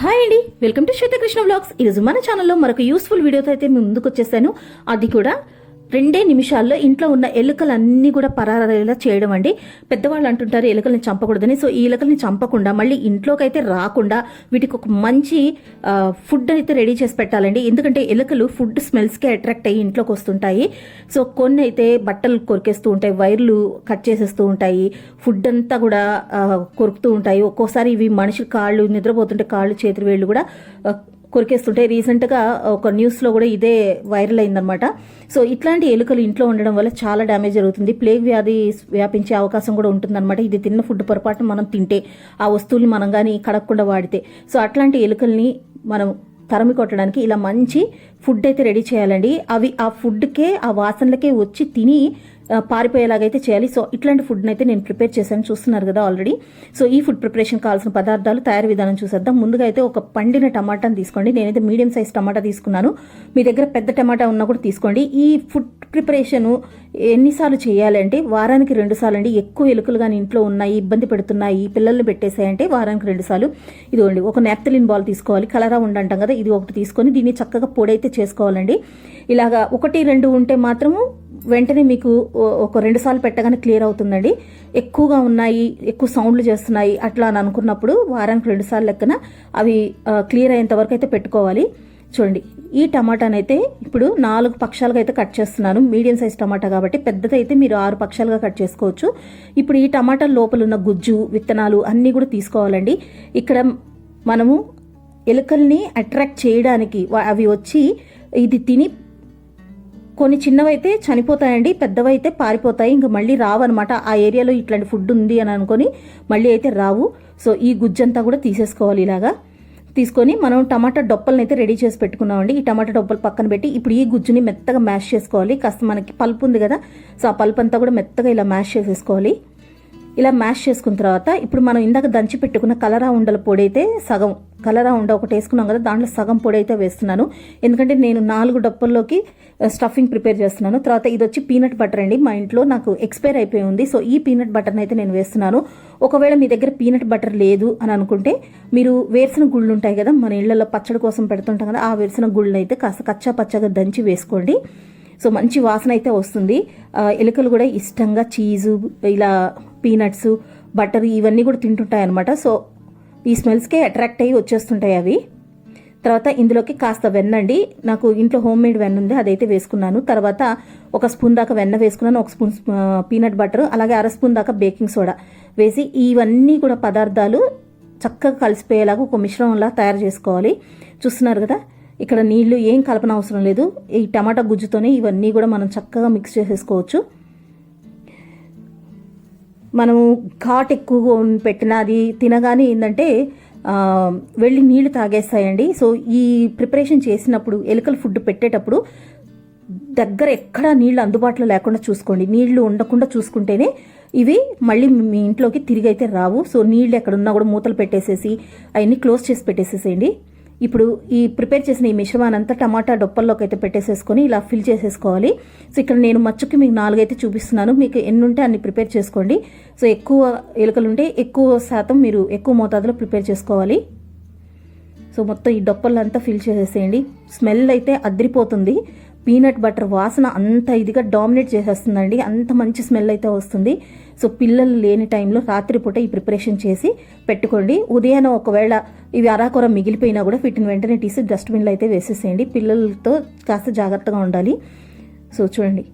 Hi అండి. Welcome to Swetha Krishna blogs ఈరోజు మన ఛానల్లో మరొక యూస్ఫుల్ వీడియోతో అయితే మేము ముందుకు వచ్చేసాను. అది కూడా రెండే నిమిషాల్లో ఇంట్లో ఉన్న ఎలుకలన్నీ కూడా పరారేలా చేయడం అండి. పెద్దవాళ్ళు అంటుంటారు ఎలుకల్ని చంపకూడదని. సో ఈ ఎలుకల్ని చంపకుండా మళ్ళీ ఇంట్లోకి అయితే రాకుండా వీటికి ఒక మంచి ఫుడ్ అయితే రెడీ చేసి పెట్టాలండి. ఎందుకంటే ఎలుకలు ఫుడ్ స్మెల్స్కే అట్రాక్ట్ అయ్యి ఇంట్లోకి వస్తుంటాయి. సో కొన్ని అయితే బట్టలు కొరికేస్తూ ఉంటాయి వైర్లు కట్ చేసేస్తూ ఉంటాయి ఫుడ్ అంతా కూడా కొరుకుతూ ఉంటాయి. ఒక్కోసారి ఇవి మనిషి కాళ్ళు నిద్రపోతుంటే కాళ్ళు చేతులు వేళ్ళు కూడా కొరికేస్తుంటే రీసెంట్గా ఒక న్యూస్లో కూడా ఇదే వైరల్ అయిందనమాట సో ఇట్లాంటి ఎలుకలు ఇంట్లో ఉండడం వల్ల చాలా డ్యామేజ్ జరుగుతుంది. ప్లేగ్ వ్యాధి వ్యాపించే అవకాశం కూడా ఉంటుందన్నమాట. ఇది తిన్న ఫుడ్ పొరపాటు మనం తింటే ఆ వస్తువుల్ని మనం కానీ కడగకుండా వాడితే. సో అట్లాంటి ఎలుకల్ని మనం తరమి కొట్టడానికి ఇలా మంచి ఫుడ్ అయితే రెడీ చేయాలండి. అవి ఆ ఫుడ్కే ఆ వాసనలకే వచ్చి తిని పారిపోయేలాగైతే చేయాలి. సో ఇట్లాంటి ఫుడ్ని అయితే నేను ప్రిపేర్ చేశాను. చూస్తున్నారు కదా ఆల్రెడీ. సో ఈ ఫుడ్ ప్రిపరేషన్ కావాల్సిన పదార్థాలు తయారీ విధానం చూసేద్దాం. ముందుగా అయితే ఒక పండిన టమాటాని తీసుకోండి. నేనైతే మీడియం సైజ్ టమాటా తీసుకున్నాను. మీ దగ్గర పెద్ద టమాటా ఉన్నా కూడా తీసుకోండి. ఈ ఫుడ్ ప్రిపరేషన్ ఎన్నిసార్లు చేయాలంటే వారానికి రెండు సార్లు అండి. ఎక్కువ ఎలుకలు కానీ ఇంట్లో ఉన్నాయి ఇబ్బంది పెడుతున్నాయి పిల్లల్ని పెట్టేసాయంటే వారానికి రెండు సార్లు. ఇదిగోండి ఒక నాప్తలిన్ బాల్ తీసుకోవాలి. కలరా ఉండంటాం కదా ఇది ఒకటి తీసుకొని దీన్ని చక్కగా పొడైతే చేసుకోవాలండి. ఇలాగా ఒకటి రెండు ఉంటే మాత్రము వెంటనే మీకు ఒక రెండు సార్లు పెట్టగానే క్లియర్ అవుతుందండి. ఎక్కువగా ఉన్నాయి ఎక్కువ సౌండ్లు చేస్తున్నాయి అట్లా అని అనుకున్నప్పుడు వారానికి రెండు సార్లు లెక్కన అవి క్లియర్ అయ్యేంత వరకు అయితే పెట్టుకోవాలి. చూడండి ఈ టమాటానైతే ఇప్పుడు నాలుగు పక్షాలుగా అయితే కట్ చేస్తున్నాను. మీడియం సైజ్ టమాటా కాబట్టి పెద్దదైతే మీరు ఆరు పక్షాలుగా కట్ చేసుకోవచ్చు. ఇప్పుడు ఈ టమాటా లోపల ఉన్న గుజ్జు విత్తనాలు అన్నీ కూడా తీసుకోవాలండి. ఇక్కడ మనము ఎలుకల్ని అట్రాక్ట్ చేయడానికి అవి వచ్చి ఇది తిని కొన్ని చిన్నవైతే చనిపోతాయండి పెద్దవైతే పారిపోతాయి. ఇంకా మళ్ళీ రావన్నమాట. ఆ ఏరియాలో ఇట్లాంటి ఫుడ్ ఉంది అని అనుకొని మళ్ళీ అయితే రావు. సో ఈ గుజ్జంతా కూడా తీసేసుకోవాలి ఇలాగా. తీసుకొని మనం టమాటా డొప్పల్ని అయితే రెడీ చేసి పెట్టుకున్నామండి. ఈ టమాటా డొప్పలు పక్కన పెట్టి ఇప్పుడు ఈ గుజ్జుని మెత్తగా మ్యాష్ చేసుకోవాలి. కాస్త మనకి పల్పు ఉంది కదా సో ఆ పల్పు అంతా కూడా మెత్తగా ఇలా మ్యాష్ చేసేసుకోవాలి. ఇలా మ్యాష్ చేసుకున్న తర్వాత ఇప్పుడు మనం ఇందాక దంచి పెట్టుకున్న కలరా ఉండల పొడి అయితే సగం కలరా ఉండ ఒకటి వేసుకున్నాం కదా దాంట్లో సగం పొడి అయితే వేస్తున్నాను. ఎందుకంటే నేను నాలుగు డప్పల్లోకి స్టఫింగ్ ప్రిపేర్ చేస్తున్నాను. తర్వాత ఇది వచ్చి పీనట్ బటర్ అండి. మా ఇంట్లో నాకు ఎక్స్పైర్ అయిపోయి ఉంది. సో ఈ పీనట్ బటర్ని అయితే నేను వేస్తున్నాను. ఒకవేళ మీ దగ్గర పీనట్ బటర్ లేదు అని అనుకుంటే మీరు వేరుసిన గుళ్ళు ఉంటాయి కదా మన ఇళ్ళలో పచ్చడి కోసం పెడుతుంటాం కదా ఆ వేరుసిన గుళ్ళు అయితే కాస్త కచ్చా పచ్చగా దంచి వేసుకోండి. సో మంచి వాసన అయితే వస్తుంది. ఎలుకలు కూడా ఇష్టంగా చీజు ఇలా పీనట్స్ బటర్ ఇవన్నీ కూడా తింటుంటాయి అనమాట సో ఈ స్మెల్స్కే అట్రాక్ట్ అయ్యి వచ్చేస్తుంటాయి అవి. తర్వాత ఇందులోకి కాస్త వెన్న అండి. నాకు ఇంట్లో హోమ్ మేడ్ వెన్న ఉంది అదైతే వేసుకున్నాను. తర్వాత ఒక స్పూన్ దాకా వెన్న వేసుకున్నాను ఒక స్పూన్ పీనట్ బటర్ అలాగే అర స్పూన్ దాకా బేకింగ్ సోడా వేసి ఇవన్నీ కూడా పదార్థాలు చక్కగా కలిసిపోయేలాగా ఒక మిశ్రమంలా తయారు చేసుకోవాలి. చూస్తున్నారు కదా ఇక్కడ నీళ్ళు ఏం కలపన అవసరం లేదు. ఈ టమాటా గుజ్జుతోనే ఇవన్నీ కూడా మనం చక్కగా మిక్స్ చేసేసుకోవచ్చు. మనము ఘాట్ ఎక్కువగా పెట్టిన అది తినగానే ఏంటంటే వెళ్ళి నీళ్ళు తాగేస్తాయండి. సో ఈ ప్రిపరేషన్ చేసినప్పుడు ఎలుకల ఫుడ్ పెట్టేటప్పుడు దగ్గర ఎక్కడా నీళ్ళు అందుబాటులో లేకుండా చూసుకోండి. నీళ్ళు ఉండకుండా చూసుకుంటేనే ఇవి మళ్ళీ మీ ఇంట్లోకి తిరిగి అయితే రావు. సో నీళ్ళు ఎక్కడున్నా కూడా మూతలు పెట్టేసేసి అవన్నీ క్లోజ్ చేసి పెట్టేసేసేయండి. ఇప్పుడు ఈ ప్రిపేర్ చేసిన ఈ మిశ్రమాన్ని అంతా టమాటా డొప్పల్లోకి అయితే పెట్టేసేసుకొని ఇలా ఫిల్ చేసేసుకోవాలి. సో ఇక్కడ నేను మచ్చుకి మీకు నాలుగైతే చూపిస్తున్నాను. మీకు ఎన్ని ఉంటే అన్ని ప్రిపేర్ చేసుకోండి. సో ఎక్కువ ఎలుకలు ఉంటే ఎక్కువ శాతం మీరు ఎక్కువ మోతాదులో ప్రిపేర్ చేసుకోవాలి. సో మొత్తం ఈ డొప్పలంతా ఫిల్ చేసేసేయండి. స్మెల్ అయితే అదిరిపోతుంది. పీనట్ బటర్ వాసన అంత ఇదిగా డామినేట్ చేసేస్తుందండి. అంత మంచి స్మెల్ అయితే వస్తుంది. సో పిల్లలు లేని టైంలో రాత్రిపూట ఈ ప్రిపరేషన్ చేసి పెట్టుకోండి. ఉదయాన్నే ఒకవేళ ఇవి అరాకొర మిగిలిపోయినా కూడా వీటిని వెంటనే తీసి డస్ట్బిన్లో అయితే వేసేసేయండి. పిల్లలతో కాస్త జాగ్రత్తగా ఉండాలి. సో చూడండి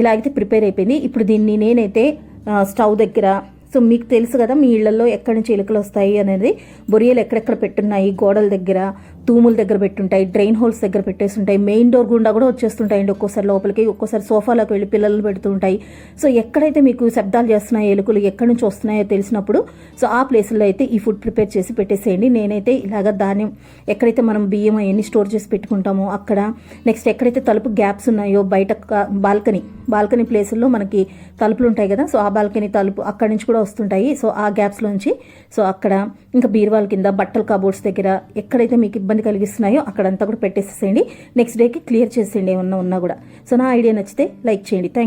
ఇలా అయితే ప్రిపేర్ అయిపోయింది. ఇప్పుడు దీన్ని నేనైతే స్టవ్ దగ్గర సో మీకు తెలుసు కదా మీ ఇళ్ళలో ఎక్కడి నుంచి ఎలుకలు వస్తాయి అనేది. బొరియలు ఎక్కడెక్కడ పెట్టున్నాయి గోడల దగ్గర తూముల దగ్గర పెట్టుంటాయి డ్రైన్ హోల్స్ దగ్గర పెట్టేస్తుంటాయి మెయిన్ డోర్ గుండా కూడా వచ్చేస్తుంటాయండి ఒక్కోసారి లోపలికి ఒక్కోసారి సోఫాలోకి వెళ్ళి పిల్లలు పెడుతుంటాయి. సో ఎక్కడైతే మీకు శబ్దాలు చేస్తున్నాయి ఎలుకలు ఎక్కడి నుంచి వస్తున్నాయో తెలిసినప్పుడు సో ఆ ప్లేస్లో అయితే ఈ ఫుడ్ ప్రిపేర్ చేసి పెట్టేసేయండి. నేనైతే ఇలాగ ధాన్యం ఎక్కడైతే మనం బియ్యం అవన్నీ స్టోర్ చేసి పెట్టుకుంటామో అక్కడ నెక్స్ట్ ఎక్కడైతే తలుపు గ్యాప్స్ ఉన్నాయో బయట బాల్కనీ బాల్కనీ ప్లేసుల్లో మనకి తలుపులు ఉంటాయి కదా సో ఆ బాల్కనీ తలుపు అక్కడి నుంచి కూడా వస్తుంటాయి. సో ఆ గ్యాప్స్లోంచి సో అక్కడ ఇంకా బీరువాల కింద బట్టల కబోర్డ్స్ దగ్గర ఎక్కడైతే మీకు ఇబ్బంది కలిగిస్తున్నాయో అక్కడంతా కూడా పెట్టేసేసేయండి. నెక్స్ట్ డేకి క్లియర్ చేసేయండి ఏమన్నా ఉన్నా కూడా. సో నా ఐడియా నచ్చితే లైక్ చేయండి. థ్యాంక్